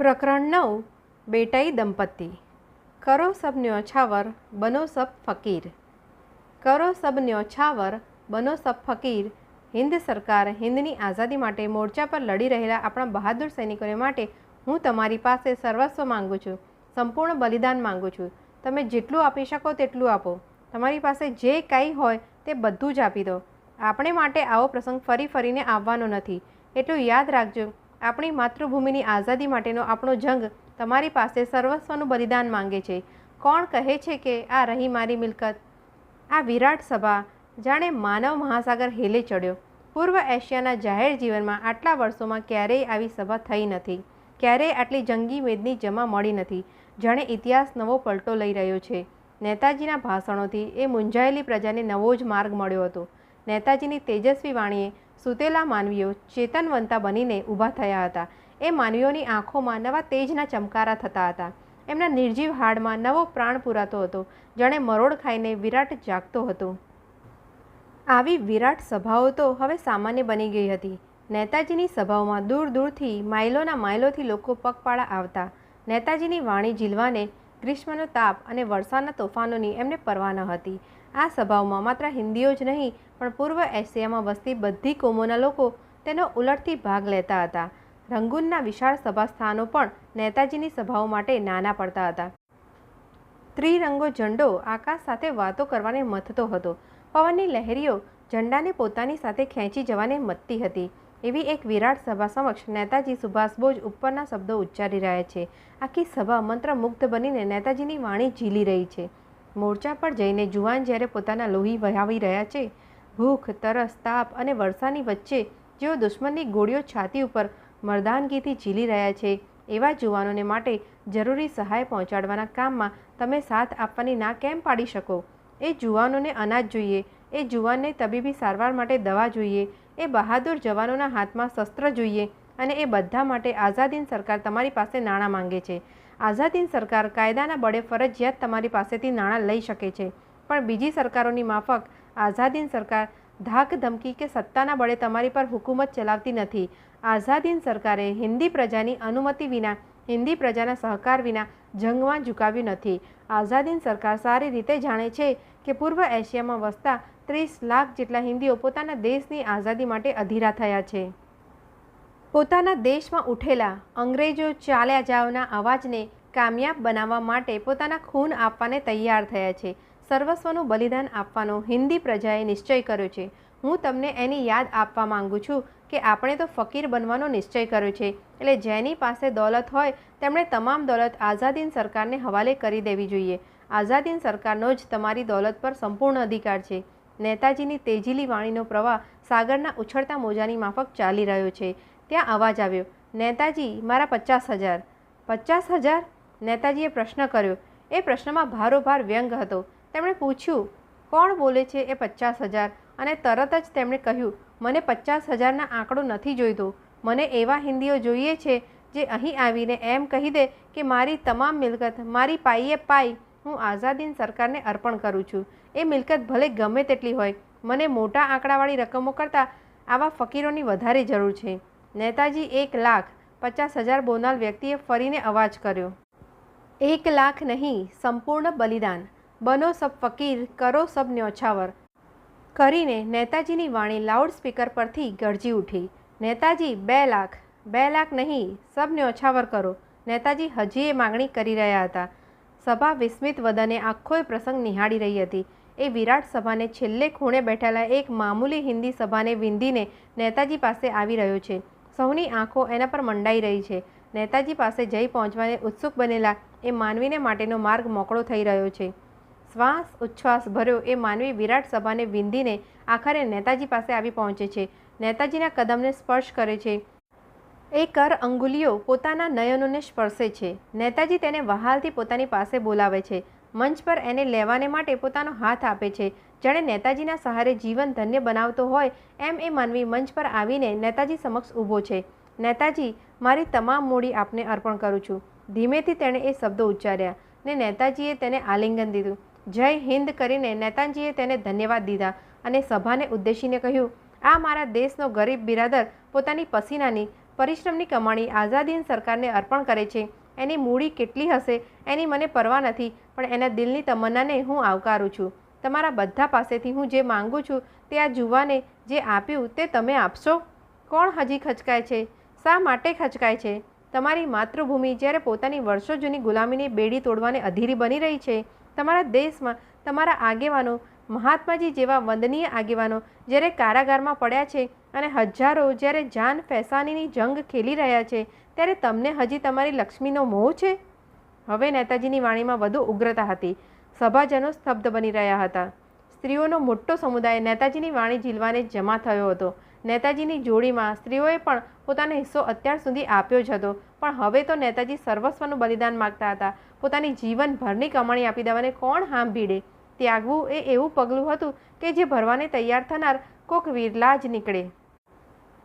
પ્રકરણ નવ, બેટાઈ દંપતી. કરો સબ ન્યોછાવર બનો સબ ફકીર. કરો સબ ન્યોછાવર બનો સબ ફકીર. હિન્દ સરકાર હિન્દની આઝાદી માટે મોરચા પર લડી રહેલા આપણા બહાદુર સૈનિકોને માટે હું તમારી પાસે સર્વસ્વ માંગુ છું, સંપૂર્ણ બલિદાન માંગુ છું. તમે જેટલું આપી શકો તેટલું આપો. તમારી પાસે જે કાંઈ હોય તે બધું જ આપી દો. આપણે માટે આવો પ્રસંગ ફરી ફરીને આવવાનો નથી. એટલું યાદ રાખજો આપણી માતૃભૂમિની આઝાદી માટેનો આપણો જંગ તમારી પાસે સર્વસ્વનું બલિદાન માંગે છે. કોણ કહે છે કે આ રહી મારી મિલકત? આ વિરાટ સભા જાણે માનવ મહાસાગર હેલે ચડ્યો. પૂર્વ એશિયાના જાહેર જીવનમાં આટલા વર્ષોમાં ક્યારેય આવી સભા થઈ નથી. ક્યારેય આટલી જંગી મેદની જમા મળી નથી. જાણે ઇતિહાસ નવો પલટો લઈ રહ્યો છે. નેતાજીના ભાષણોથી એ મૂંઝાયેલી પ્રજાને નવો જ માર્ગ મળ્યો હતો. નેતાજીની તેજસ્વી વાણીએ સૂતેલા માનવીઓ ચેતનવંતા બનીને ઊભા થયા હતા. એ માનવીઓની આંખોમાં નવા તેજના ચમકારા થતા હતા. એમના નિર્જીવ હાડમાં નવો પ્રાણ પૂરાતો હતો. જાણે મરોડ ખાઈને વિરાટ જાગતો હતો. આવી વિરાટ સભાઓ તો હવે સામાન્ય બની ગઈ હતી. નેતાજીની સભાઓમાં દૂર દૂરથી માઇલોના માઇલોથી લોકો પગપાળા આવતા. નેતાજીની વાણી ઝીલવાને, ગ્રીષ્મનો તાપ અને વરસાદના તોફાનોની એમને પરવા ન હતી. આ સભાઓમાં માત્ર હિન્દીઓ જ નહીં, પણ પૂર્વ એશિયામાં વસતી બધી કોમોના લોકો તેનો ઉલટથી ભાગ લેતા હતા. રંગૂનના વિશાળ સભા સ્થાનો પણ નેતાજીની સભાઓ માટે નાના પડતા હતા. ત્રિરંગો ઝંડો આકાશ સાથે વાતો કરવાને મથતો હતો. પવનની લહેરીઓ ઝંડાને પોતાની સાથે ખેંચી જવાને મથતી હતી. એવી એક વિરાટ સભા સમક્ષ નેતાજી સુભાષ બોઝ ઉપરના શબ્દો ઉચ્ચારી રહ્યા છે. આખી સભા મંત્રમુગ્ધ બનીને નેતાજીની વાણી ઝીલી રહી છે. મોરચા પર જઈને જુવાન જ્યારે પોતાના લોહી વહાવી રહ્યા છે, ભૂખ, તરસ, તાપ અને વરસાની વચ્ચે જેઓ દુશ્મનની ગોળીઓ છાતી ઉપર મર્દાનગીથી ઝીલી રહ્યા છે, એવા જુવાનોને માટે જરૂરી સહાય પહોંચાડવાના કામમાં તમે સાથ આપવાની ના કેમ પાડી શકો? એ જુવાનોને અનાજ જોઈએ, એ જુવાનને તબીબી સારવાર માટે દવા જોઈએ, એ બહાદુર જવાનોના હાથમાં શસ્ત્ર જોઈએ અને એ બધા માટે આઝાદીન સરકાર તમારી પાસે નાણાં માંગે છે. આઝાદીન સરકાર કાયદાના બળે ફરજિયાત તમારી પાસેથી નાણાં લઈ શકે છે. પણ બીજી સરકારોની માફક આઝાદીન સરકાર ધાક ધમકી કે સત્તાના બળે તમારી પર હુકુમત ચલાવતી નથી. આઝાદીન સરકારે હિન્દી પ્રજાની અનુમતિ વિના, હિન્દી પ્રજાના સહકાર વિના જંગમાં ઝુકાવ્યું નથી. આઝાદીન સરકાર સારી રીતે જાણે છે કે પૂર્વ એશિયામાં વસતા ત્રીસ લાખ જેટલા હિન્દીઓ પોતાના દેશની આઝાદી માટે અધીરા થયા છે. પોતાના દેશમાં ઉઠેલા અંગ્રેજો ચાલ્યા જાવના અવાજને કામયાબ બનાવવા માટે પોતાના ખૂન આપવાને તૈયાર થયા છે. સર્વસ્વનું બલિદાન આપવાનો હિન્દી પ્રજાએ નિશ્ચય કર્યો છે. હું તમને એની યાદ આપવા માંગુ છું કે આપણે તો ફકીર બનવાનો નિશ્ચય કર્યો છે. એટલે જેની પાસે દોલત હોય, તેમણે તમામ દોલત આઝાદીન સરકારને હવાલે કરી દેવી જોઈએ. આઝાદીન સરકારનો જ તમારી દોલત પર સંપૂર્ણ અધિકાર છે. નેતાજીની તેજીલી વાણીનો પ્રવાહ સાગરના ઉછળતા મોજાની માફક ચાલી રહ્યો છે. ત્યાં અવાજ આવ્યો, નેતાજી, મારા પચાસ હજાર. પચાસ હજાર? નેતાજીએ પ્રશ્ન કર્યો. એ પ્રશ્નમાં ભારોભાર વ્યંગ હતો. તેમણે પૂછ્યું, કોણ બોલે છે એ પચાસ હજાર? અને તરત જ તેમણે કહ્યું, મને પચાસ હજારના આંકડો નથી જોઈતો. મને એવા હિન્દીઓ જોઈએ છે જે અહીં આવીને એમ કહી દે કે મારી તમામ મિલકત, મારી પાઈએ પાઈ હું આઝાદીન સરકારને અર્પણ કરું છું. એ મિલકત ભલે ગમે તેટલી હોય, મને મોટા આંકડાવાળી રકમો કરતાં આવા ફકીરોની વધારે જરૂર છે. નેતાજી એક લાખ પચાસ હજાર બોનાલ વ્યક્તિએ ફરીને અવાજ કર્યો. એક લાખ નહીં, સંપૂર્ણ બલિદાન. બનો સબ ફકીર, કરો સબ ન્યોછાવર. કરીને નેતાજીની વાણી લાઉડ સ્પીકર પરથી ગરજી ઉઠી. નેતાજી, બે લાખ. બે લાખ નહીં, સબ ન્યોછાવર કરો. નેતાજી હજી એ માગણી કરી રહ્યા હતા. સભા વિસ્મિત વદને આખો પ્રસંગ નિહાળી રહી હતી. એ વિરાટ સભાને છેલ્લે ખૂણે બેઠેલા એક મામૂલી હિન્દી સભાને વિંધીને નેતાજી પાસે આવી રહ્યો છે. સૌની આંખો એના પર મંડાઈ રહી છે. નેતાજી પાસે જઈ પહોંચવાને ઉત્સુક બનેલા એ માનવીને માટેનો માર્ગ મોકળો થઈ રહ્યો છે. શ્વાસ ઉચ્છ્વાસ ભર્યો એ માનવી વિરાટ સભાને વિંધીને આખરે નેતાજી પાસે આવી પહોંચે છે. નેતાજીના કદમને સ્પર્શ કરે છે. એ કર અંગુલીઓ પોતાના નયનોને સ્પર્શે છે. નેતાજી તેને વહાલથી પોતાની પાસે બોલાવે છે. મંચ પર એને લેવાને માટે પોતાનો હાથ આપે છે. જાણે નેતાજીના સહારે જીવન ધન્ય બનાવતો હોય એમ એ માનવી મંચ પર આવીને નેતાજી સમક્ષ ઊભો છે. નેતાજી, મારી તમામ મૂડી આપને અર્પણ કરું છું. ધીમેથી તેણે એ શબ્દો ઉચ્ચાર્યા ને નેતાજીએ તેને આલિંગન દીધું. જય હિન્દ કરીને નેતાજીએ તેને ધન્યવાદ દીધા અને સભાને ઉદ્દેશીને કહ્યું, આ મારા દેશનો ગરીબ બિરાદર પોતાની પસીનાની, પરિશ્રમની કમાણી આઝાદીન સરકારને અર્પણ કરે છે. એની મૂડી કેટલી હશે એની મને પરવા નથી, પણ એના દિલની તમન્નાને હું આવકારું છું. તમારા બધા પાસેથી હું જે માંગુ છું તે આ જુવાને જે આપ્યું તે તમે આપશો? કોણ હજી ખચકાય છે? શા માટે ખચકાય છે? તમારી માતૃભૂમિ જ્યારે પોતાની વર્ષો જૂની ગુલામીની બેડી તોડવાને અધીરી બની રહી છે, તમારા દેશમાં તમારા આગેવાનો, મહાત્માજી જેવા વંદનીય આગેવાનો જ્યારે કારાગારમાં પડ્યા છે અને હજારો જ્યારે જાન ફેસાનીની જંગ ખેલી રહ્યા છે ત્યારે તમને હજી તમારી લક્ષ્મીનો મોહ છે? હવે નેતાજીની વાણીમાં વધુ ઉગ્રતા હતી. સભાજનો સ્તબ્ધ બની રહ્યા હતા. સ્ત્રીઓનો મોટો સમુદાય નેતાજીની વાણી ઝીલવાને જમા થયો હતો. નેતાજીની જોડીમાં સ્ત્રીઓએ પણ પોતાનો હિસ્સો અત્યાર સુધી આપ્યો જ હતો. પણ હવે તો નેતાજી સર્વસ્વનું બલિદાન માગતા હતા. પોતાની જીવનભરની કમાણી આપી દેવાને કોણ હામ ભીડે ત્યાગવું એ એવું પગલું હતું કે જે ભરવાને તૈયાર થનાર કોક વિરલા જ નીકળે.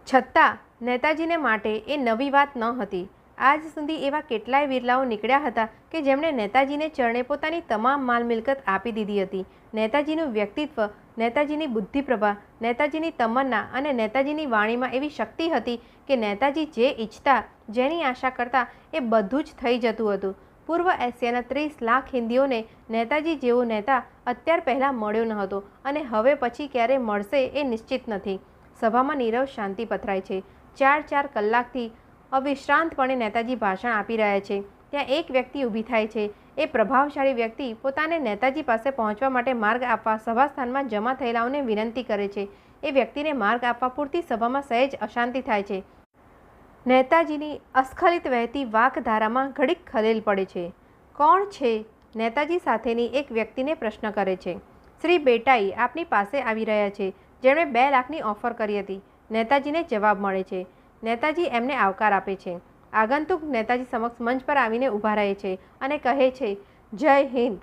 છતાં નેતાજીને માટે એ નવી વાત ન હતી. આજ સુધી એવા કેટલાય વિરલાઓ નીકળ્યા હતા કે જેમણે નેતાજીને ચરણે પોતાની તમામ માલ મિલકત આપી દીધી હતી. નેતાજીનું વ્યક્તિત્વ, નેતાજીની બુદ્ધિપ્રભા, નેતાજીની તમન્ના અને નેતાજીની વાણીમાં એવી શક્તિ હતી કે નેતાજી જે ઈચ્છતા, જેની આશા કરતા એ બધું જ થઈ જતું હતું. પૂર્વ એશિયાના ત્રીસ લાખ હિન્દીઓને નેતાજી જેવો નેતા અત્યાર પહેલાં મળ્યો ન હતો અને હવે પછી ક્યારે મળશે એ નિશ્ચિત નથી. સભામાં નીરવ શાંતિ પથરાય છે. ચાર ચાર કલાકથી અવિશ્રાંતપણે નેતાજી ભાષણ આપી રહ્યા છે. ત્યાં એક વ્યક્તિ ઊભી થાય છે. એ પ્રભાવશાળી વ્યક્તિ પોતાને નેતાજી પાસે પહોંચવા માટે માર્ગ આપવા સભાસ્થાનમાં જમા થયેલાઓને વિનંતી કરે છે. એ વ્યક્તિને માર્ગ આપવા પૂરતી સભામાં સહેજ અશાંતિ થાય છે. નેતાજીની અસ્ખલિત વહેતી વાકધારામાં ઘડીક ખલેલ પડે છે. કોણ છે? નેતાજી સાથેની એક વ્યક્તિને પ્રશ્ન કરે છે. શ્રી બેટાઈ, આપની પાસે આવી રહ્યા છે. જેમણે બે લાખની ઓફર કરી હતી. નેતાજીને જવાબ મળે છે. નેતાજી એમને આવકાર આપે છે. આગંતુક નેતાજી સમક્ષ મંચ પર આવીને ઊભા રહે છે અને કહે છે, જય હિન્દ.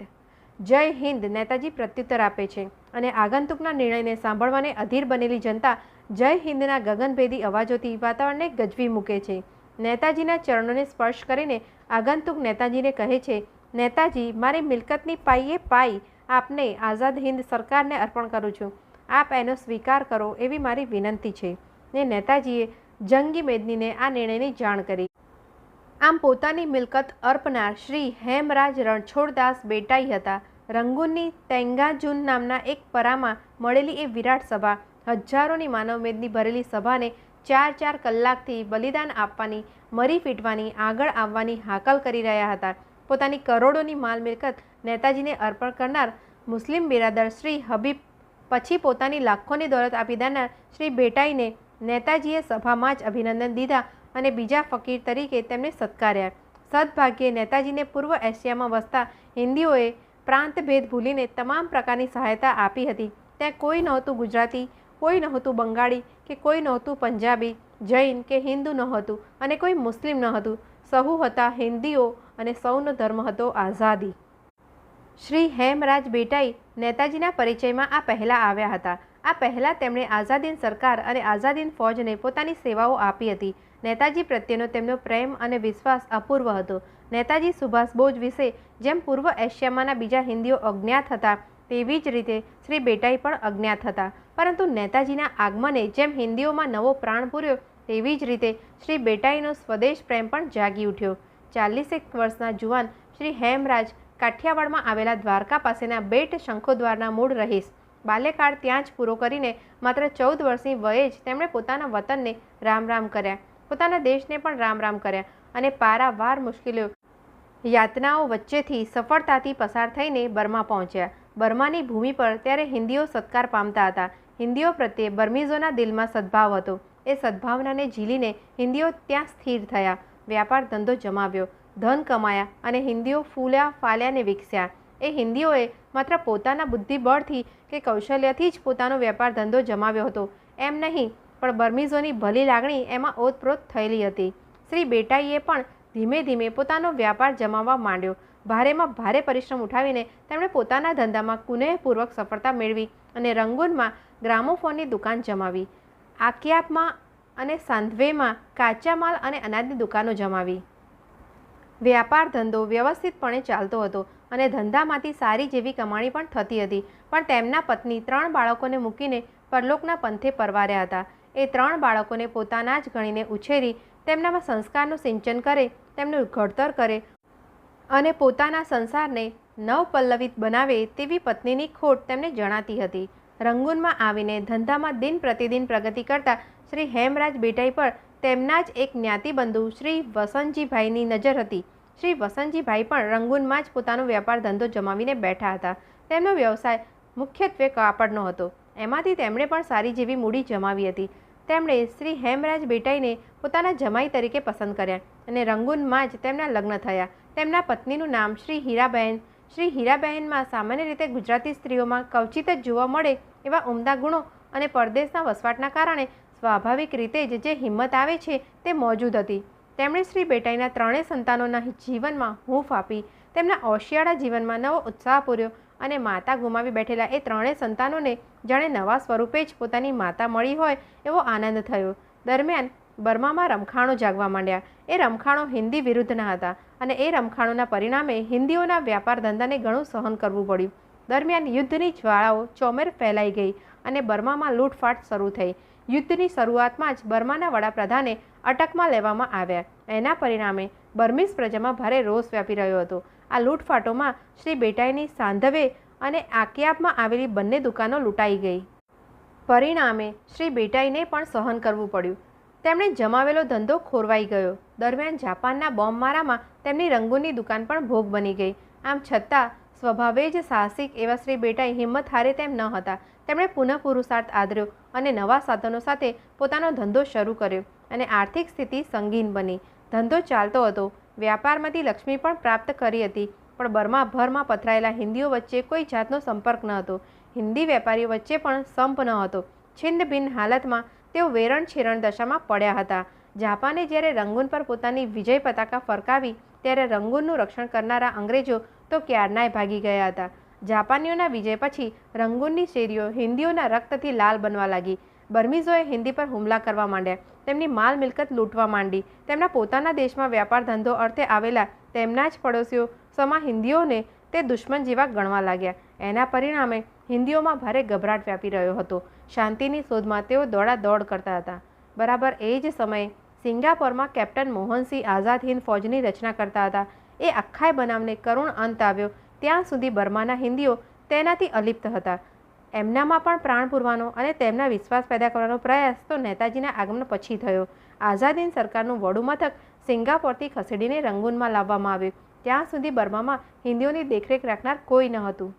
જય હિન્દ, નેતાજી પ્રત્યુત્તર આપે છે અને આગંતુકના નિર્ણયને સાંભળવાને અધીર બનેલી જનતા જય હિન્દના ગગનભેદી અવાજોથી વાતાવરણને ગજવી મૂકે છે. નેતાજીના ચરણોને સ્પર્શ કરીને આગંતુક નેતાજીને કહે છે, નેતાજી, મારી મિલકતની પાઈએ પાઈ આપને આઝાદ હિન્દ સરકારને અર્પણ કરું છું. આપ એનો સ્વીકાર કરો એવી મારી વિનંતી છે. ને નેતાજીએ જંગી મેદનીને આ નિર્ણયની જાણ કરી. આમ પોતાની મિલકત અર્પનાર શ્રી હેમરાજ રણછોડદાસ બેટાઈ હતા. રંગૂનની તેંગાજુન નામના એક પરામાં મળેલી એ વિરાટ સભા, હજારોની માનવમેદની ભરેલી સભાને ચાર ચાર કલાકથી બલિદાન આપવાની, મરી ફીટવાની, આગળ આવવાની હાકલ કરી રહ્યા હતા. પોતાની કરોડોની માલ મિલકત નેતાજીને અર્પણ કરનાર મુસ્લિમ બિરાદર શ્રી હબીબ પછી પોતાની લાખોની દોલત આપી દેનાર શ્રી ભેટાઈને નેતાજીએ સભામાં જ અભિનંદન દીધા અને બીજા ફકીર તરીકે તેમને સત્કાર્યા. સદભાગ્યે નેતાજીને પૂર્વ એશિયામાં વસતા હિન્દીઓએ પ્રાંતભેદ ભૂલીને તમામ પ્રકારની સહાયતા આપી હતી. ત્યાં કોઈ નહોતું ગુજરાતી, કોઈ નહોતું બંગાળી કે કોઈ નહોતું પંજાબી, જૈન કે હિન્દુ નહોતું અને કોઈ મુસ્લિમ ન હતું સહુ હતા હિન્દીઓ અને સૌનો ધર્મ હતો આઝાદી. શ્રી હેમરાજ બેટાઈ નેતાજીના પરિચયમાં આ પહેલાં આવ્યા હતા. આ પહેલાં તેમણે આઝાદીન સરકાર અને આઝાદીન ફૌજને પોતાની સેવાઓ આપી હતી. નેતાજી પ્રત્યેનો તેમનો પ્રેમ અને વિશ્વાસ અપૂર્વ હતો. નેતાજી સુભાષ બોઝ વિશે જેમ પૂર્વ એશિયામાંના બીજા હિન્દીઓ અજ્ઞાત હતા, તેવી જ રીતે શ્રી બેટાઈ પણ અજ્ઞાત હતા. પરંતુ નેતાજીના આગમને જેમ હિન્દીઓમાં નવો પ્રાણ પૂર્યો, તેવી જ રીતે શ્રી બેટાઈનો સ્વદેશ પ્રેમ પણ જાગી ઉઠ્યો. ચાલીસેક વર્ષના જુવાન શ્રી હેમરાજ કાઠિયાવાડમાં આવેલા દ્વારકા પાસેના બેટ શંખોદ્વારના મૂળ રહીશ. બાલ્યકાળ ત્યાં જ પૂરો કરીને માત્ર ચૌદ વર્ષની વયે જ તેમણે પોતાના વતનને રામ રામ કર્યા. પોતાના દેશને પણ રામ રામ કર્યા અને પારાવાર મુશ્કેલીઓ, યાતનાઓ વચ્ચેથી સફળતાથી પસાર થઈને બર્મા પહોંચ્યા. બર્માની ભૂમિ પર ત્યારે હિન્દીઓ સત્કાર પામતા હતા. હિન્દીઓ પ્રત્યે બર્મીઝોના દિલમાં સદભાવ હતો. એ સદભાવનાને ઝીલીને હિન્દીઓ ત્યાં સ્થિર થયા. વ્યાપાર ધંધો જમાવ્યો. ધન કમાયા અને હિન્દીઓ ફૂલ્યા ફાલ્યાને વિકસ્યા. એ હિન્દીઓએ માત્ર પોતાના બુદ્ધિબળથી કે કૌશલ્યથી જ પોતાનો વ્યાપાર ધંધો જમાવ્યો હતો. એમ નહીં, પણ બર્મીઝોની ભલી લાગણી એમાં ઓતપ્રોત થયેલી હતી. શ્રી બેટાઈએ પણ ધીમે ધીમે પોતાનો વ્યાપાર જમાવવા માંડ્યો. ભારેમાં ભારે પરિશ્રમ ઉઠાવીને તેમણે પોતાના ધંધામાં કુનેહપૂર્વક સફળતા મેળવી અને રંગૂનમાં ગ્રામોફોનની દુકાન જમાવી. આકિયાપમાં અને સાંધવેમાં કાચા માલ અને અનાજની દુકાનો જમાવી. વ્યાપાર ધંધો વ્યવસ્થિતપણે ચાલતો હતો અને ધંધામાંથી સારી જેવી કમાણી પણ થતી હતી. પણ તેમના પત્ની ત્રણ બાળકોને મૂકીને પરલોકના પંથે પરવાર્યા હતા. એ ત્રણ બાળકોને પોતાના જ ગણીને ઉછેરી તેમનામાં સંસ્કારનું સિંચન કરે, તેમનું ઘડતર કરે અને પોતાના સંસારને નવપલ્લવિત બનાવે તેવી પત્નીની ખોટ તેમને જણાતી હતી. રંગૂનમાં આવીને ધંધામાં દિન પ્રતિદિન પ્રગતિ કરતા શ્રી હેમરાજ બેટાઈ પર તેમના જ એક જ્ઞાતિબંધુ શ્રી વસંતજીભાઈની નજર હતી. શ્રી વસંતજીભાઈ પણ રંગૂનમાં જ પોતાનો વ્યાપાર ધંધો જમાવીને બેઠા હતા. તેમનો વ્યવસાય મુખ્યત્વે કાપડનો હતો. એમાંથી તેમણે પણ સારી જેવી મૂડી જમાવી હતી. તેમણે શ્રી હેમરાજ બેટાઈને પોતાના જમાઈ તરીકે પસંદ કર્યા અને રંગૂનમાં જ તેમના લગ્ન થયા. તેમના પત્નીનું નામ શ્રી હીરાબહેન શ્રી હીરાબહેનમાં સામાન્ય રીતે ગુજરાતી સ્ત્રીઓમાં કવચિત જ જોવા મળે એવા ઉમદા ગુણો અને પરદેશના વસવાટના કારણે સ્વાભાવિક રીતે જ જે હિંમત આવે છે તે મોજૂદ હતી. તેમણે શ્રી બેટાઈના ત્રણેય સંતાનોના જીવનમાં હૂંફ આપી, તેમના ઓશિયાળા જીવનમાં નવો ઉત્સાહ પૂર્યો અને માતા ગુમાવી બેઠેલા એ ત્રણેય સંતાનોને જાણે નવા સ્વરૂપે જ પોતાની માતા મળી હોય એવો આનંદ થયો. દરમિયાન બર્મામાં રમખાણો જાગવા માંડ્યા. એ રમખાણો હિન્દી વિરુદ્ધના હતા અને એ રમખાણોના પરિણામે હિન્દીઓના વ્યાપાર ધંધાને ઘણું સહન કરવું પડ્યું. દરમિયાન યુદ્ધની જ્વાળાઓ ચોમેર ફેલાઈ ગઈ અને બર્મામાં લૂંટફાટ શરૂ થઈ. યુદ્ધની શરૂઆતમાં જ બર્માના વડાપ્રધાને અટકમાં લેવામાં આવ્યા. એના પરિણામે બર્મીસ પ્રજામાં ભારે રોષ વ્યાપી રહ્યો હતો. આ લૂંટફાટોમાં શ્રી બેટાઈની સાંધવે અને આકિયાબમાં આવેલી બંને દુકાનો લૂંટાઈ ગઈ. પરિણામે શ્રી બેટાઈને પણ સહન કરવું પડ્યું. તેમણે જમાવેલો ધંધો ખોરવાઈ ગયો. દરમિયાન જાપાનના બોમ્બમારામાં તેમની રંગોની દુકાન પણ ભોગ બની ગઈ. આમ છતાં, સ્વભાવે જ સાહસિક એવા શ્રી બેટાઈ હિંમત હારે તેમ ન હતા. તેમણે પુનઃ પુરુષાર્થ આદર્યો અને નવા સાધનો સાથે પોતાનો ધંધો શરૂ કર્યો. અને આર્થિક સ્થિતિ સંગીન બની. ધંધો ચાલતો હતો. વ્યાપારમાંથી લક્ષ્મી પણ પ્રાપ્ત કરી હતી, પણ બર્માભરમાં પથરાયેલા હિન્દીઓ વચ્ચે કોઈ જાતનો સંપર્ક ન હતો. હિન્દી વેપારીઓ વચ્ચે પણ સંપ ન હતો. છિન્નભિન્ન હાલતમાં તેઓ વેરણ છેરણ દશામાં પડ્યા હતા. જાપાને જ્યારે રંગૂન પર પોતાની વિજય પતાકા ફરકાવી, ત્યારે રંગૂનનું રક્ષણ કરનારા અંગ્રેજો તો ક્યારનાય ભાગી ગયા હતા. જાપાનીઓના વિજય પછી રંગૂનની શેરીઓ હિન્દીઓના રક્તથી લાલ બનવા લાગી. બર્મીઝોએ હિન્દી પર હુમલા કરવા માંડ્યા. તેમની માલ મિલકત લૂંટવા માંડી. તેમના પોતાના દેશમાં વ્યાપાર ધંધો અર્થે આવેલા તેમના જ પડોશીઓ સમા હિન્દીઓને તે દુશ્મન જેવા ગણવા લાગ્યા. એના પરિણામે હિન્દીઓમાં ભારે ગભરાટ વ્યાપી રહ્યો હતો. શાંતિની શોધમાં તેઓ દોડાદોડ કરતા હતા. બરાબર એ જ સમયે સિંગાપોરમાં કેપ્ટન મોહનસિંહ આઝાદ હિન્દ ફૌજની રચના કરતા હતા. એ આખાય બનાવને કરુણ અંત આવ્યો. ત્યાં સુધી બર્માના હિન્દીઓ તેનાથી અલિપ્ત હતા. એમનામાં પણ પ્રાણ પૂરવાનો અને તેમના વિશ્વાસ પેદા કરવાનો પ્રયાસ તો નેતાજીના આગમન પછી થયો. આઝાદીન સરકારનું વડું મથક સિંગાપોરથી ખસેડીને રંગૂનમાં લાવવામાં આવ્યું. ત્યાં સુધી બર્મામાં હિન્દીઓની દેખરેખ રાખનાર કોઈ ન હતું.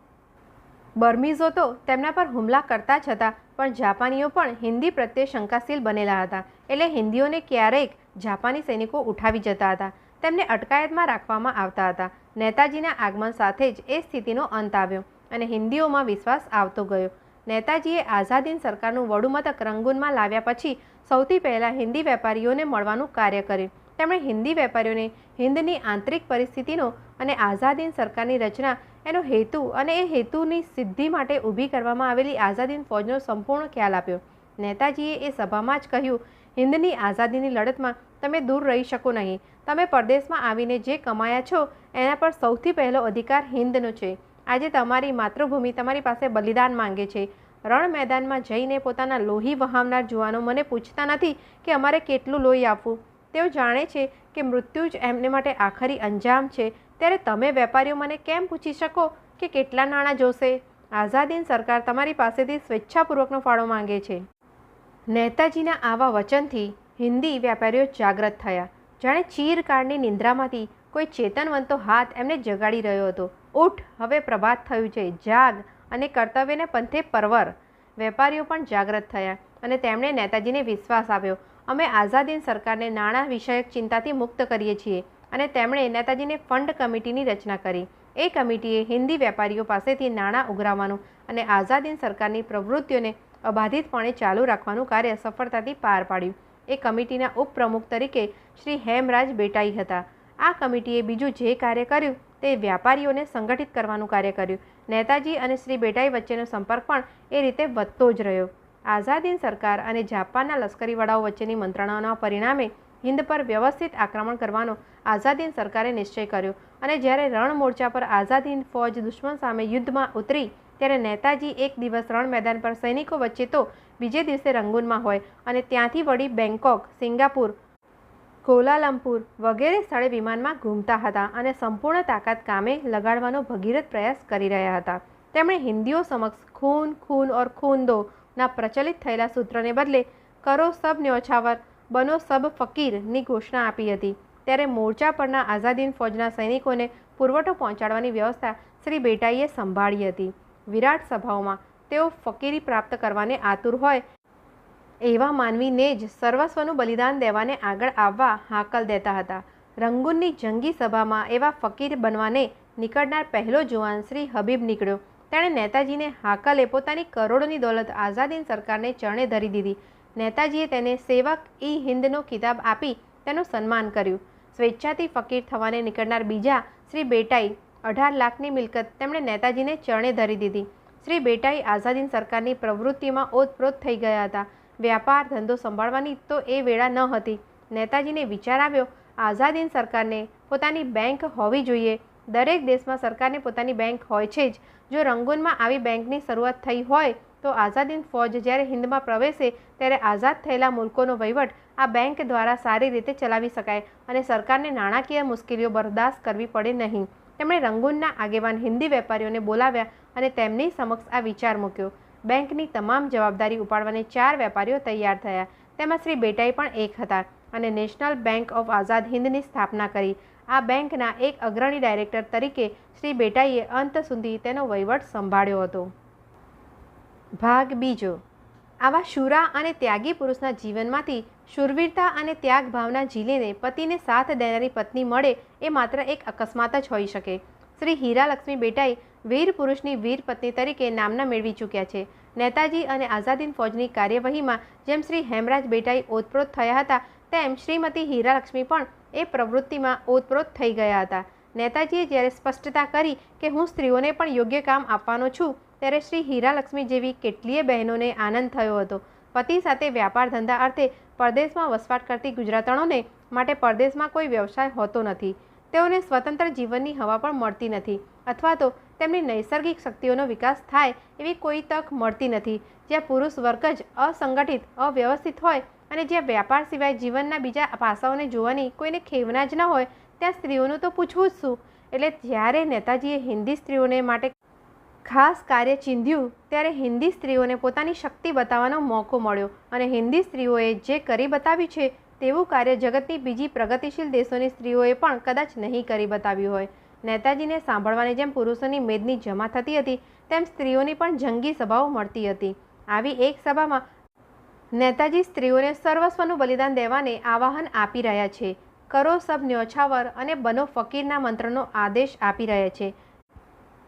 બર્મીઝો તો તેમના પર હુમલા કરતા જ હતા, પણ જાપાનીઓ પણ હિન્દી પ્રત્યે શંકાશીલ બનેલા હતા. એટલે હિન્દીઓને ક્યારેક જાપાની સૈનિકો ઉઠાવી જતા હતા. તેમને અટકાયતમાં રાખવામાં આવતા હતા. નેતાજીના આગમન સાથે જ એ સ્થિતિનો અંત આવ્યો. અને હિન્દીઓમાં વિશ્વાસ આવતો ગયો. નેતાજીએ આઝાદીન સરકારનું વડુમથક રંગૂનમાં લાવ્યા પછી સૌથી પહેલાં હિન્દી વેપારીઓને મળવાનું કાર્ય કર્યું. તેમણે હિન્દી વેપારીઓને હિન્દની આંતરિક પરિસ્થિતિનો અને આઝાદીન સરકારની રચના એનો હેતુ અને એ હેતુની સિદ્ધિ માટે ઊભી કરવામાં આવેલી આઝાદીન ફૌજનો સંપૂર્ણ ખ્યાલ આપ્યો. નેતાજીએ એ સભામાં જ કહ્યું, હિન્દની આઝાદીની લડતમાં તમે દૂર રહી શકો નહીં. તમે પરદેશમાં આવીને જે કમાયા છો, એના પર સૌથી પહેલો અધિકાર હિન્દનો છે. આજે તમારી માતૃભૂમિ તમારી પાસે બલિદાન માંગે છે. રણ મેદાનમાં જઈને પોતાના લોહી વહાવનાર જુવાનો મને પૂછતા નથી કે અમારે કેટલું લોહી આપવું. તેઓ જાણે છે કે મૃત્યુ જ એમને માટે આખરી અંજામ છે. ત્યારે તમે વેપારીઓ મને કેમ પૂછી શકો કે કેટલા નાણાં જોશે? આઝાદીન સરકાર તમારી પાસેથી સ્વેચ્છાપૂર્વકનો ફાળો માંગે છે. નેતાજીના આવા વચનથી હિન્દી વેપારીઓ જાગ્રત થયા. જાણે ચીરકાળની નિંદ્રામાંથી કોઈ ચેતનવંતો હાથ એમને જગાડી રહ્યો હતો. ઉઠ, હવે પ્રભાત થયું છે. જાગ અને કર્તવ્યને પંથે પરવર. વેપારીઓ પણ જાગૃત થયા અને તેમણે નેતાજીને વિશ્વાસ આપ્યો. અમે આઝાદીન સરકારને નાણાં વિષયક ચિંતાથી મુક્ત કરીએ છીએ અને તેમણે નેતાજીને ફંડ કમિટીની રચના કરી. એ કમિટીએ હિન્દી વેપારીઓ પાસેથી નાણાં ઉઘરાવવાનું અને આઝાદીન સરકારની પ્રવૃત્તિઓને અબાધિતપણે ચાલુ રાખવાનું કાર્ય સફળતાથી પાર પાડ્યું. એ કમિટીના ઉપપ્રમુખ તરીકે શ્રી હેમરાજ બેટાઈ હતા. આ કમિટીએ બીજું જે કાર્ય કર્યું તે વ્યાપારીઓને સંગઠિત કરવાનું કાર્ય કર્યું. નેતાજી અને શ્રી બેટાઈ વચ્ચેનો સંપર્ક પણ એ રીતે વધતો જ રહ્યો. આઝાદીન સરકાર અને જાપાનના લશ્કરી વડાઓ વચ્ચેની મંત્રણાઓના પરિણામે હિન્દ પર વ્યવસ્થિત આક્રમણ કરવાનો આઝાદીન સરકારે નિશ્ચય કર્યો અને જ્યારે રણ મોરચા પર આઝાદીન ફૌજ દુશ્મન સામે યુદ્ધમાં ઉતરી, ત્યારે નેતાજી એક દિવસ રણ મેદાન પર સૈનિકો વચ્ચે તો બીજે દિવસે રંગૂનમાં હોય અને ત્યાંથી વળી બેંકોક, સિંગાપુર કોલાલંપુર વગેરે સ્થળે વિમાનમાં ઘૂમતા હતા અને સંપૂર્ણ તાકાત કામે લગાડવાનો ભગીરથ પ્રયાસ કરી રહ્યા હતા. તેમણે હિન્દીઓ સમક્ષ ખૂન ખૂન ઓર ખૂન દો ના પ્રચલિત થયેલા સૂત્રને બદલે કરો સબ ન્યોછાવર બનો સબ ફકીરની ઘોષણા આપી હતી. ત્યારે મોરચા પરના આઝાદીન ફૌજના સૈનિકોને પુરવઠો પહોંચાડવાની વ્યવસ્થા શ્રી બેટાઈએ સંભાળી હતી. વિરાટ સભાઓમાં તેઓ ફકીરી પ્રાપ્ત કરવાને આતુર હોય એવા માનવીને જ સર્વસ્વનું બલિદાન દેવાને આગળ આવવા હાકલ દેતા હતા. રંગૂનની જંગી સભામાં એવા ફકીર બનવાને નીકળનાર પહેલો જુવાન શ્રી હબીબ નીકળ્યો. તેણે નેતાજીને હાકલે પોતાની કરોડોની દોલત આઝાદીન સરકારને ચરણે ધરી દીધી. નેતાજીએ તેને સેવક ઈ હિન્દનો ખિતાબ આપી તેનું સન્માન કર્યું. સ્વેચ્છાથી ફકીર થવાને નીકળનાર બીજા શ્રી બેટાઈ અઢાર લાખની મિલકત તેમણે નેતાજીને ચરણે ધરી દીધી. શ્રી બેટાઈ આઝાદીન સરકારની પ્રવૃત્તિમાં ઓતપ્રોત થઈ ગયા હતા. વ્યાપાર ધંધો સંભાળવાની તો એ વેળા ન હતી. નેતાજીને વિચાર આવ્યો, આઝાદીન સરકારને પોતાની બેંક હોવી જોઈએ. દરેક દેશમાં સરકારને પોતાની બેંક હોય છે જ. જો રંગૂનમાં આવી બેંકની શરૂઆત થઈ હોય, તો આઝાદીન ફૌજ જ્યારે હિન્દમાં પ્રવેશે, ત્યારે આઝાદ થયેલા મુલ્કોનો વહીવટ આ બેંક દ્વારા સારી રીતે ચલાવી શકાય અને સરકારને નાણાકીય મુશ્કેલીઓ બરદાસ્ત કરવી પડે નહીં. તેમણે રંગૂનના આગેવાન હિન્દી વેપારીઓને બોલાવ્યા અને તેમની સમક્ષ આ વિચાર મૂક્યો. બેંકની તમામ જવાબદારી ઉપાડવાને ચાર વેપારીઓ તૈયાર થયા. તેમાં શ્રી બેટાઈ પણ એક હતા અને નેશનલ બેંક ઓફ આઝાદ હિન્દની સ્થાપના કરી. આ બેંકના એક અગ્રણી ડાયરેક્ટર તરીકે શ્રી બેટાઈએ અંત સુધી તેનો વહીવટ સંભાળ્યો હતો. ભાગ બીજો. આવા શુરા અને ત્યાગી પુરુષના જીવનમાંથી શુરવીરતા અને ત્યાગ ભાવના ઝીલીને પતિને સાથ દેનારી પત્ની મળે એ માત્ર એક અકસ્માત જ હોઈ શકે. શ્રી હીરાલક્ષ્મી બેટાઈ વીર પુરુષની વીર પત્ની તરીકે નામના મેળવી ચૂક્યા છે. નેતાજી અને આઝાદીન ફૌજની કાર્યવાહીમાં જેમ શ્રી હેમરાજ બેટાઈ ઓતપ્રોત થયા હતા, તેમ શ્રીમતી હીરાલક્ષ્મી પણ એ પ્રવૃત્તિમાં ઓતપ્રોત થઈ ગયા હતા. નેતાજીએ જ્યારે સ્પષ્ટતા કરી કે હું સ્ત્રીઓને પણ યોગ્ય કામ આપવાનો છું, ત્યારે શ્રી હીરાલક્ષ્મી જેવી કેટલીય બહેનોને આનંદ થયો હતો. પતિ સાથે વ્યાપાર ધંધા અર્થે પરદેશમાં વસવાટ કરતી ગુજરાતણોને માટે પરદેશમાં કોઈ વ્યવસાય હોતો નથી. તેઓને સ્વતંત્ર જીવનની હવા પણ મળતી નથી. અથવા તો તેમની નૈસર્ગિક શક્તિઓનો વિકાસ થાય એવી કોઈ તક મળતી નથી. જ્યાં પુરુષ વર્ગ જ અસંગઠિત, અવ્યવસ્થિત હોય અને જ્યાં વ્યાપાર સિવાય જીવનના બીજા પાસાઓને જોવાની કોઈને ખેવના જ ન હોય, ત્યાં સ્ત્રીઓનું તો પૂછવું જ શું? એટલે જ્યારે નેતાજીએ હિન્દી સ્ત્રીઓને માટે ખાસ કાર્ય ચીંધ્યું, ત્યારે હિન્દી સ્ત્રીઓને પોતાની શક્તિ બતાવવાનો મોકો મળ્યો અને હિન્દી સ્ત્રીઓએ જે કરી બતાવ્યું છે, તેવું કાર્ય જગતની બીજી પ્રગતિશીલ દેશોની સ્ત્રીઓએ પણ કદાચ નહીં કરી બતાવ્યું હોય. નેતાજીને સાંભળવાની જેમ પુરુષોની મેદની જમા થતી હતી, તેમ સ્ત્રીઓની પણ જંગી સભાઓ મળતી હતી. આવી એક સભામાં નેતાજી સ્ત્રીઓને સર્વસ્વનું બલિદાન દેવાને આવાહન આપી રહ્યા છે. કરો સબ ન્યોછાવર અને બનો ફકીરના મંત્રનો આદેશ આપી રહ્યા છે.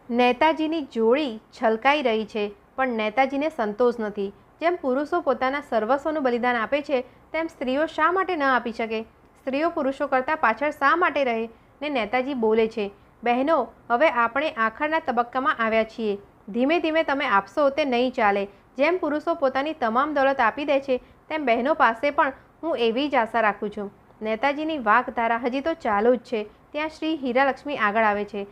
નેતાજીની જોડી છલકાઈ રહી છે, પણ નેતાજીને સંતોષ નથી. જેમ પુરુષો પોતાના સર્વસ્વનું બલિદાન આપે છે, તેમ સ્ત્રીઓ શા માટે ન આપી શકે? સ્ત્રીઓ પુરુષો કરતાં પાછળ શા માટે રહે? ને નેતાજી બોલે છે બહેનો, હવે આપણે આખરના તબક્કામાં આવ્યા છીએ. ધીમે ધીમે તમે આપશો તે નહીં ચાલે. જેમ પુરુષો પોતાની તમામ દોલત આપી દે છે, તેમ બહેનો પાસે પણ હું એવી જ આશા રાખું છું. નેતાજીની વાઘધારા હજી તો ચાલુ જ છે. ત્યાં શ્રી હીરાલક્ષ્મી આગળ આવે છે.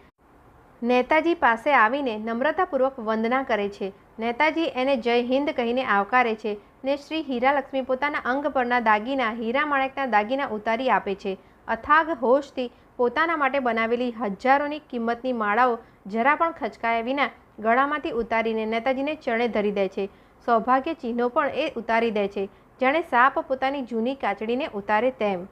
નેતાજી પાસે આવીને નમ્રતાપૂર્વક વંદના કરે છે. નેતાજી એને જય હિન્દ કહીને આવકારે છે ને શ્રી હીરાલક્ષ્મી પોતાના અંગ પરના દાગીના, હીરા માણેકના દાગીના ઉતારી આપે છે. અથાગ હોશથી પોતાના માટે બનાવેલી હજારોની કિંમતની માળાઓ જરા પણ ખચકાયા વિના ગળામાંથી ઉતારીને નેતાજીને ચણે ધરી દે છે. સૌભાગ્ય ચિહ્નો પણ એ ઉતારી દે છે. જાણે સાપ પોતાની જૂની કાચડીને ઉતારે તેમ.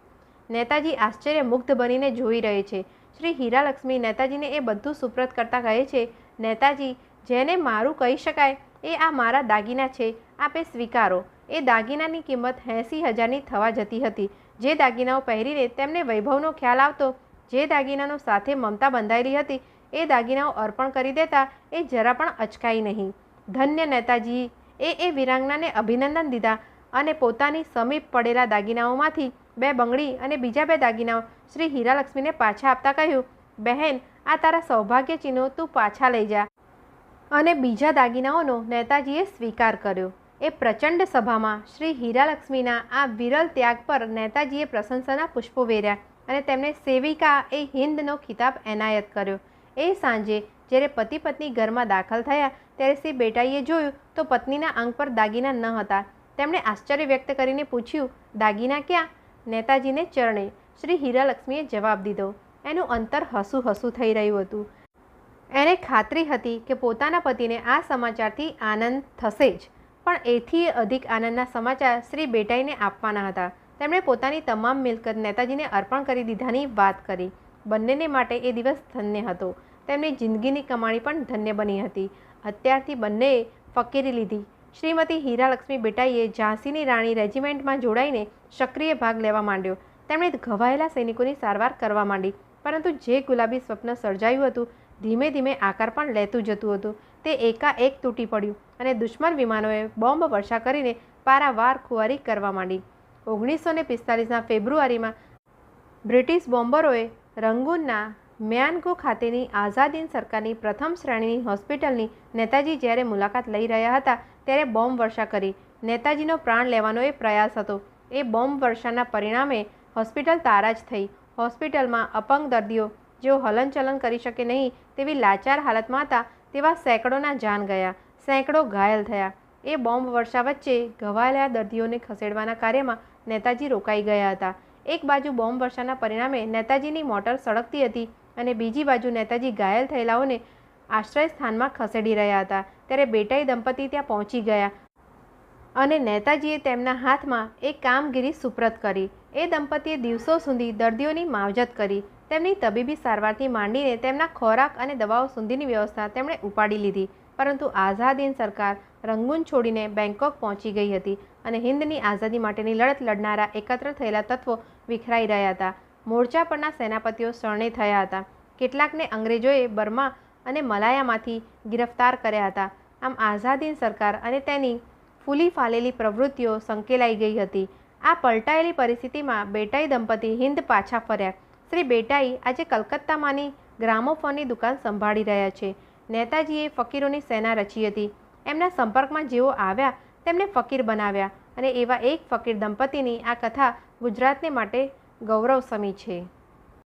નેતાજી આશ્ચર્ય મુગ્ધ બનીને જોઈ રહે છે. શ્રી હીરાલક્ષ્મી નેતાજીને એ બધું સુપ્રત કરતા કહે છે, નેતાજી, જેને મારું કહી શકાય, એ આ મારા દાગીના છે. આપે સ્વીકારો. એ દાગીનાની કિંમત એંસી હજારની થવા જતી હતી. જે દાગીનાઓ પહેરીને તેમને વૈભવનો ખ્યાલ આવતો જે દાગીનાનો સાથે મમતા બંધાયેલી હતી, એ દાગીનાઓ અર્પણ કરી દેતા એ જરા પણ અચકાઈ નહીં. ધન્ય નેતાજી એ એ વિરાંગનાને અભિનંદન દીધા અને પોતાની સમીપ પડેલા દાગીનાઓમાંથી બે બંગડી અને બીજા બે દાગીનાઓ શ્રી હીરાલક્ષ્મીને પાછા આપતા કહ્યું, બહેન, આ તારા સૌભાગ્ય ચિહ્નો તું પાછા લઈ જા. અને બીજા દાગીનાઓનો નેતાજીએ સ્વીકાર કર્યો. એ પ્રચંડ સભામાં શ્રી હીરાલક્ષ્મીના આ વિરલ ત્યાગ પર નેતાજીએ પ્રશંસાના પુષ્પો વેર્યા. અને તેમણે સેવિકા એ હિન્દનો ખિતાબ એનાયત કર્યો. એ સાંજે જ્યારે પતિ પત્ની ઘરમાં દાખલ થયા ત્યારે શ્રી બેટાઈએ જોયું તો પત્નીના અંગ પર દાગીના ન હતા. તેમણે આશ્ચર્ય વ્યક્ત કરીને પૂછ્યું, દાગીના ક્યાં? નેતાજીને ચરણે શ્રી હીરાલક્ષ્મીએ જવાબ દીધો, એનું અંતર હસું હસું થઈ રહ્યું હતું. એને ખાતરી હતી કે પોતાના પતિને આ સમાચારથી આનંદ થશે જ, પણ એથી અધિક આનંદના સમાચાર શ્રી બેટાઈને આપવાના હતા. તેમણે પોતાની તમામ મિલકત નેતાજીને અર્પણ કરી દીધાની વાત કરી. બંનેને માટે એ દિવસ ધન્ય હતો. તેમની જિંદગીની કમાણી પણ ધન્ય બની હતી. અત્યારથી બંનેએ ફકીરી લીધી. શ્રીમતી હીરાલક્ષ્મી બેટાઈએ ઝાંસીની રાણી રેજિમેન્ટમાં જોડાઈને સક્રિય ભાગ લેવા માંડ્યો. તેમણે ઘવાયેલા સૈનિકોની સારવાર કરવા માંડી, પરંતુ જે ગુલાબી સ્વપ્ન સર્જાયું હતું, ધીમે ધીમે આકાર પણ લેતું જતું હતું. તે એકાએક તૂટી પડ્યું અને દુશ્મન વિમાનોએ બોમ્બ વર્ષા કરીને પારાવાર ખુવારી કરવા માંડી. ઓગણીસો ને પિસ્તાલીસના ફેબ્રુઆરીમાં બ્રિટિશ બોમ્બરોએ રંગૂનના મ્યાનગો ખાતેની આઝાદીન સરકારની પ્રથમ શ્રેણીની હોસ્પિટલની નેતાજી જ્યારે મુલાકાત લઈ રહ્યા હતા, ત્યારે બોમ્બ વર્ષા કરી. નેતાજીનો પ્રાણ લેવાનો એ પ્રયાસ હતો. એ બોમ્બ વર્ષાના પરિણામે હોસ્પિટલ તારાજ થઈ. હોસ્પિટલમાં અપંગ દર્દીઓ, જેઓ હલનચલન કરી શકે નહીં તેવી લાચાર હાલતમાં હતા, તેવા સેંકડોના જાન ગયા. સેંકડો ઘાયલ થયા. એ બોમ્બ વર્ષા વચ્ચે ઘવાયેલા દર્દીઓને ખસેડવાના કાર્યમાં નેતાજી રોકાઈ ગયા હતા. એક બાજુ બોમ્બ વર્ષાના પરિણામે નેતાજીની મોટર સળગતી હતી અને બીજી બાજુ નેતાજી ઘાયલ થયેલાઓને આશ્રય સ્થાનમાં ખસેડી રહ્યા હતા. ત્યારે બેટાઈ દંપતી ત્યાં પહોંચી ગયા અને નેતાજીએ તેમના હાથમાં એક કામગીરી સુપ્રત કરી. એ દંપતીએ દિવસો સુધી દર્દીઓની માવજત કરી. તેમની તબીબી સારવારથી માંડીને તેમના ખોરાક અને દવાઓ સુધીની વ્યવસ્થા તેમણે ઉપાડી લીધી. પરંતુ આઝાદીન સરકાર રંગૂન છોડીને બેંકોક પહોંચી ગઈ હતી અને હિન્દની આઝાદી માટેની લડત લડનારા એકત્ર થયેલા તત્વો વિખરાઈ રહ્યા હતા. મોરચા પરના સેનાપતિઓ શરણે થયા હતા. કેટલાકને અંગ્રેજોએ બર્મા અને મલાયામાંથી ગિરફ્તાર કર્યા હતા. આમ આઝાદીન સરકાર અને તેની ફૂલી ફાલેલી પ્રવૃત્તિઓ સંકેલાઈ ગઈ હતી. આ પલટાયેલી પરિસ્થિતિમાં બેટાઈ દંપતી હિન્દ પાછા ફર્યા. શ્રી બેટાઈ આજે કલકત્તામાંની ગ્રામોફોનની દુકાન સંભાળી રહ્યા છે. નેતાજીએ ફકીરોની સેના રચી હતી. એમના સંપર્કમાં જેઓ આવ્યા, તેમને ફકીર બનાવ્યા અને એવા એક ફકીર દંપતીની આ કથા ગુજરાતને માટે ગૌરવ સમી છે.